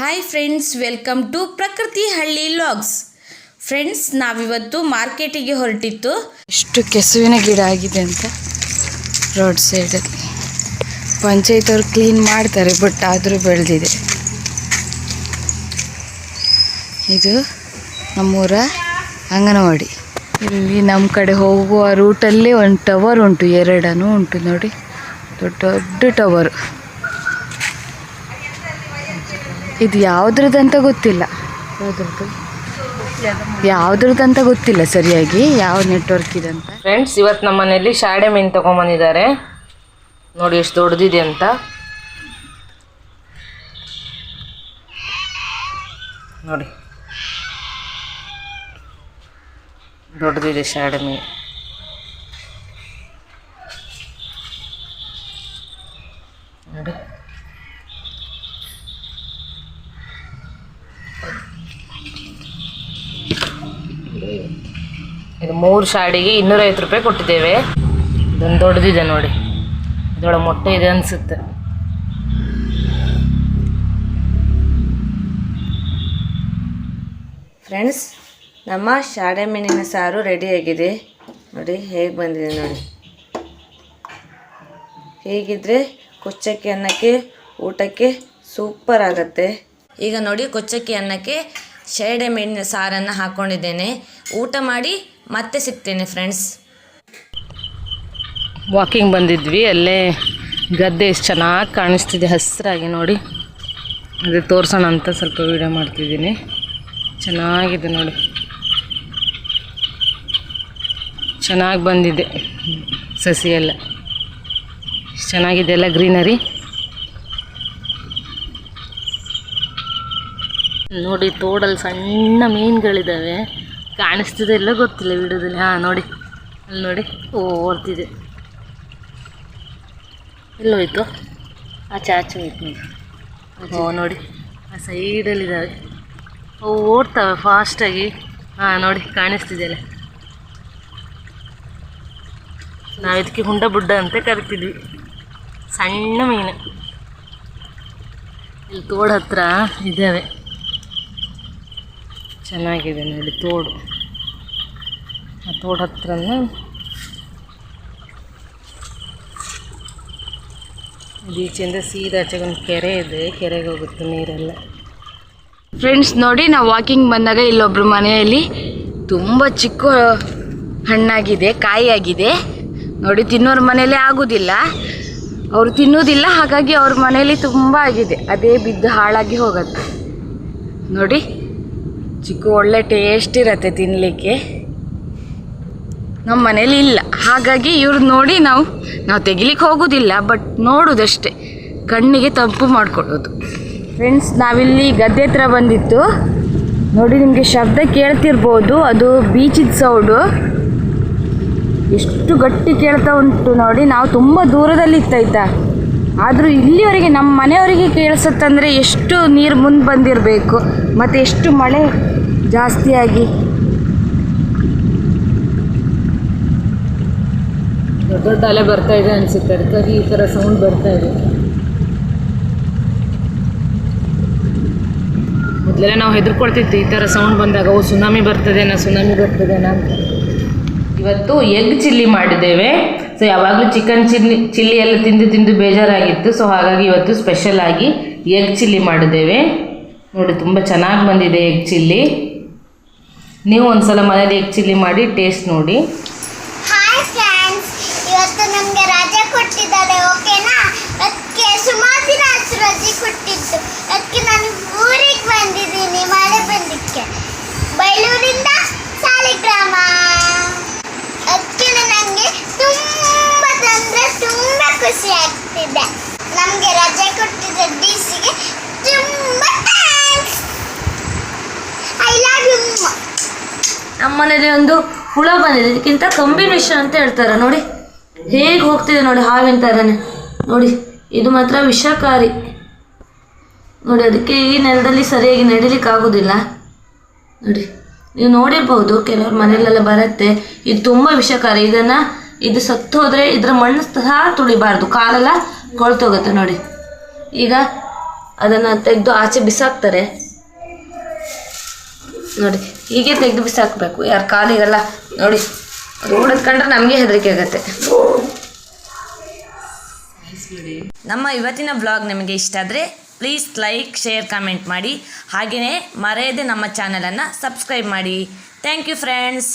Hi friends welcome to ಪ್ರಕೃತಿ ಹಳ್ಳಿ logs friends ನಾವಿವತ್ತು ಮಾರ್ಕೆಟಿಗೆ ಹೊರಟಿತ್ತು ಎಷ್ಟು ಕೆಸುವಿನ ಗಿಡ ಆಗಿದೆ ಅಂತ ರೋಡ್ ಸೈಡಲ್ಲಿ ಪಂಚಾಯತ್ ಅವ್ರು ಕ್ಲೀನ್ ಮಾಡ್ತಾರೆ ಬಟ್ ಆದರೂ ಬೆಳೆದಿದೆ. ಇದು ನಮ್ಮೂರ ಅಂಗನವಾಡಿ. ಇಲ್ಲಿ ನಮ್ಮ ಕಡೆ ಹೋಗುವ ರೂಟಲ್ಲಿ ಒಂದು ಟವರ್ ಉಂಟು, ಎರಡನೂ ಉಂಟು ನೋಡಿ. ದೊಡ್ಡ ದೊಡ್ಡ ಟವರ್ ಇದು ಯಾವುದ್ರದ್ದಂತ ಗೊತ್ತಿಲ್ಲ. ಯಾವುದ್ರದ್ದು ಯಾವುದ್ರದ್ದಂತ ಗೊತ್ತಿಲ್ಲ ಸರಿಯಾಗಿ, ಯಾವ ನೆಟ್ವರ್ಕ್ ಇದೆ ಅಂತ ಫ್ರೆಂಡ್ಸ್ ಇವತ್ತು ನಮ್ಮ ಮನೆಯಲ್ಲಿ ಶಾಡೆ ಮೀನು ತೊಗೊಂಬಂದಿದ್ದಾರೆ. ನೋಡಿ ಎಷ್ಟು ದೊಡ್ಡದಿದೆ ಅಂತ. ನೋಡಿ. ದೊಡ್ಡದಿದೆ ಶಾಡೆ ಮೀನು. ಇದು ಮೂರು ಶಾಡಿಗೆ ಇನ್ನೂರೈವತ್ತು ರೂಪಾಯಿ ಕೊಟ್ಟಿದ್ದೇವೆ. ಇದೊಂದು ದೊಡ್ಡದಿದೆ ನೋಡಿ. ಇದೊಳಗೆ ಮೊಟ್ಟೆ ಇದೆ ಅನಿಸುತ್ತೆ. ಫ್ರೆಂಡ್ಸ್ ನಮ್ಮ ಶಾಡೆ ಮೀನಿನ ಸಾರು ರೆಡಿಯಾಗಿದೆ ನೋಡಿ ಹೇಗೆ ಬಂದಿದೆ ನೋಡಿ. ಹೇಗಿದ್ರೆ ಕೊಚ್ಚಕ್ಕಿ ಅನ್ನಕ್ಕೆ ಊಟಕ್ಕೆ ಸೂಪರ್ ಆಗುತ್ತೆ. ಈಗ ನೋಡಿ ಕೊಚ್ಚಕ್ಕಿ ಅನ್ನಕ್ಕೆ ಶೇಡೆ ಮೀನಿನ ಸಾರನ್ನು ಹಾಕ್ಕೊಂಡಿದ್ದೇನೆ ಊಟ ಮಾಡಿ ಮತ್ತೆ ಸಿಗ್ತೇನೆ ಫ್ರೆಂಡ್ಸ್ ವಾಕಿಂಗ್ ಬಂದಿದ್ವಿ, ಅಲ್ಲೇ ಗದ್ದೆ ಎಷ್ಟು ಚೆನ್ನಾಗಿ ಕಾಣಿಸ್ತಿದೆ ಹಸಿರಾಗಿ ನೋಡಿ. ಅದೇ ತೋರಿಸೋಣ ಅಂತ ಸ್ವಲ್ಪ ವೀಡಿಯೋ ಮಾಡ್ತಿದ್ದೀನಿ. ಚೆನ್ನಾಗಿದೆ ನೋಡಿ. ಚೆನ್ನಾಗಿ ಬಂದಿದೆ ಸಸಿ ಎಲ್ಲ ಚೆನ್ನಾಗಿದೆ ಎಲ್ಲ ಗ್ರೀನರಿ ನೋಡಿ ತೋಡಲ್ಲಿ ಸಣ್ಣ ಮೀನುಗಳಿದ್ದಾವೆ ಕಾಣಿಸ್ತಿದೆ ಎಲ್ಲ ಗೊತ್ತಿಲ್ಲ ವಿಡಿಯೋದಲ್ಲಿ. ಹಾಂ, ನೋಡಿ. ಅಲ್ಲಿ ನೋಡಿ. ಓರ್ತಿದೆ. ಓಡ್ತಿದೆ ಎಲ್ಲೋಯ್ತು? ಆಚೆ ಆಚೆ ಹೋಯ್ತು ನೋಡಿ. ಓ, ನೋಡಿ. ಆ ಸೈಡಲ್ಲಿದ್ದಾವೆ ಅವು ಓಡ್ತವೆ ಫಾಸ್ಟಾಗಿ ಹಾಂ, ನೋಡಿ ಕಾಣಿಸ್ತಿದೆಯಲ್ಲ ನಾವು ಇದಕ್ಕೆ ಹುಂಡ ಬುಡ್ಡ ಅಂತ ಕರಿತಿದ್ವಿ. ಸಣ್ಣ ಮೀನು. ಇಲ್ಲಿ ತೋಡ ಹತ್ರ ಇದ್ದಾವೆ ಚೆನ್ನಾಗಿದೆ ನೋಡಿ ತೋಡು. ಆ ತೋಡು ಹತ್ರನೇ ಬೀಚಿಂದ ಸೀದಾಚೆಗೆ ಒಂದು ಕೆರೆ ಇದೆ, ಕೆರೆಗೆ ಹೋಗುತ್ತೆ ನೀರೆಲ್ಲ. ಫ್ರೆಂಡ್ಸ್ ನೋಡಿ ನಾವು ವಾಕಿಂಗ್ ಬಂದಾಗ ಇಲ್ಲೊಬ್ರು ಮನೆಯಲ್ಲಿ ತುಂಬ ಚಿಕ್ಕ ಹಣ್ಣಾಗಿದೆ ಕಾಯಿ ಆಗಿದೆ ನೋಡಿ ತಿನ್ನೋರ ಮನೆಯಲ್ಲಿ ಆಗೋದಿಲ್ಲ. ಅವರು ತಿನ್ನೋದಿಲ್ಲ, ಹಾಗಾಗಿ ಅವ್ರ ಮನೆಯಲ್ಲಿ ತುಂಬ ಆಗಿದೆ. ಅದೇ ಬಿದ್ದು ಹಾಳಾಗಿ ಹೋಗುತ್ತೆ. ನೋಡಿ. ಚಿಕ್ಕ ಒಳ್ಳೆ ಟೇಸ್ಟ್ ಇರತ್ತೆ ತಿನ್ನಲಿಕ್ಕೆ ನಮ್ಮ ಮನೇಲಿ ಇಲ್ಲ. ಹಾಗಾಗಿ ಇವ್ರು ನೋಡಿ ನಾವು ನಾವು ತೆಗಿಲಿಕ್ಕೆ ಹೋಗೋದಿಲ್ಲ ಬಟ್ ನೋಡೋದಷ್ಟೇ. ಕಣ್ಣಿಗೆ ತಂಪು ಮಾಡಿಕೊಡೋದು. ಫ್ರೆಂಡ್ಸ್ ನಾವಿಲ್ಲಿ ಗದ್ದೆ ಹತ್ರ ಬಂದಿತ್ತು. ನೋಡಿ, ನಿಮಗೆ ಶಬ್ದ ಕೇಳ್ತಿರ್ಬೋದು. ಅದು ಬೀಚಿದ ಸೌಡು ಎಷ್ಟು ಗಟ್ಟಿ ಕೇಳ್ತಾ ಉಂಟು ನೋಡಿ. ನಾವು ತುಂಬ ದೂರದಲ್ಲಿ ಇತ್ತಾಯ್ತಾ ಆದರೂ ಇಲ್ಲಿವರೆಗೆ ನಮ್ಮ ಮನೆಯವರಿಗೆ ಕೇಳಿಸುತ್ತಂದರೆ ಎಷ್ಟು ನೀರು ಮುಂದೆ ಬಂದಿರಬೇಕು, ಮತ್ತು ಎಷ್ಟು ಮಳೆ ಜಾಸ್ತಿಯಾಗಿ. ದೊಡ್ಡ ದೊಡ್ಡ ಅಲೆ ಬರ್ತಾ ಇದೆ ಅನಿಸುತ್ತೆ. ಅದಕ್ಕಾಗಿ ಈ ಥರ ಸೌಂಡ್ ಬರ್ತಾ ಇದೆ. ಮೊದಲೆಲ್ಲ ನಾವು ಹೆದರ್ಕೊಳ್ತಿತ್ತು ಈ ಥರ ಸೌಂಡ್ ಬಂದಾಗ, ಓ ಸುನಾಮಿ ಬರ್ತದೇನಾ ಸುನಾಮಿ ಬರ್ತದೇನಾ ಇವತ್ತು ಎಗ್ ಚಿಲ್ಲಿ ಮಾಡಿದ್ದೇವೆ. ಸೊ ಯಾವಾಗಲೂ ಚಿಕನ್ ಚಿಲ್ಲಿ ಚಿಲ್ಲಿ ಎಲ್ಲ ತಿಂದು ತಿಂದು ಬೇಜಾರಾಗಿತ್ತು. ಸೊ ಹಾಗಾಗಿ ಇವತ್ತು ಸ್ಪೆಷಲ್ ಆಗಿ ಎಗ್ ಚಿಲ್ಲಿ ಮಾಡಿದ್ದೇವೆ. ನೋಡಿ, ತುಂಬ ಚೆನ್ನಾಗಿ ಬಂದಿದೆ ಎಗ್ ಚಿಲ್ಲಿ ನೀವು ಒಂದ್ಸಲ ಮನೇಲಿ ಎಗ್ ಚಿಲ್ಲಿ ಮಾಡಿ ಟೇಸ್ಟ್ ನೋಡಿ. ಹಾಯ್ ಫ್ರೆಂಡ್ಸ್ ಇವತ್ತು ನಮಗೆ ರಜೆ ಕೊಟ್ಟಿದ್ದಾರೆ ನಮ್ಮ ಮನೇಲಿ ಒಂದು ಹುಳ ಬಂದಿದೆ. ಇದಕ್ಕಿಂತ ಕಾಂಬಿನೇಷನ್ ಅಂತ ಹೇಳ್ತಾರೆ. ನೋಡಿ, ಹೇಗೆ ಹೋಗ್ತಿದೆ ನೋಡಿ ಹಾವಿನ ಥರನೇ ನೋಡಿ, ಇದು ಮಾತ್ರ ವಿಷಕಾರಿ. ನೋಡಿ, ಅದಕ್ಕೆ ಈ ನೆಲದಲ್ಲಿ ಸರಿಯಾಗಿ ನಡಿಲಿಕ್ಕಾಗೋದಿಲ್ಲ. ನೋಡಿ, ನೀವು ನೋಡಿರ್ಬೋದು, ಕೆಲವ್ರ ಮನೆಯಲ್ಲೆಲ್ಲ ಬರುತ್ತೆ. ಇದು ತುಂಬ ವಿಷಕಾರಿ. ಇದನ್ನು ಇದು ಸತ್ತು ಹೋದರೆ ಇದರ ಮಣ್ಣು ಸಹ ತುಳಿಬಾರ್ದು. ಕಾಲೆಲ್ಲ ಕೊಳ್ತೋಗುತ್ತೆ ನೋಡಿ. ಈಗ ಅದನ್ನು ತೆಗೆದು ಆಚೆ ಬಿಸಾಕ್ತಾರೆ. ನೋಡಿ, ಹೀಗೆ ತೆಗೆದು ಬಿಸಾಕಬೇಕು. ಯಾರು ಕಾಲಿಗೆಲ್ಲ ನೋಡಿ, ರೋಡ್ ಕಂಡ್ರೆ ನಮಗೆ ಹೆದರಿಕೆ ಆಗುತ್ತೆ. ನಮ್ಮ ಇವತ್ತಿನ ಬ್ಲಾಗ್ ನಿಮಗೆ ಇಷ್ಟ ಆದರೆ ಪ್ಲೀಸ್ ಲೈಕ್ ಶೇರ್ ಕಾಮೆಂಟ್ ಮಾಡಿ. ಹಾಗೆಯೇ ಮರೆಯದೆ ನಮ್ಮ ಚಾನಲನ್ನು ಸಬ್ಸ್ಕ್ರೈಬ್ ಮಾಡಿ. Thank you friends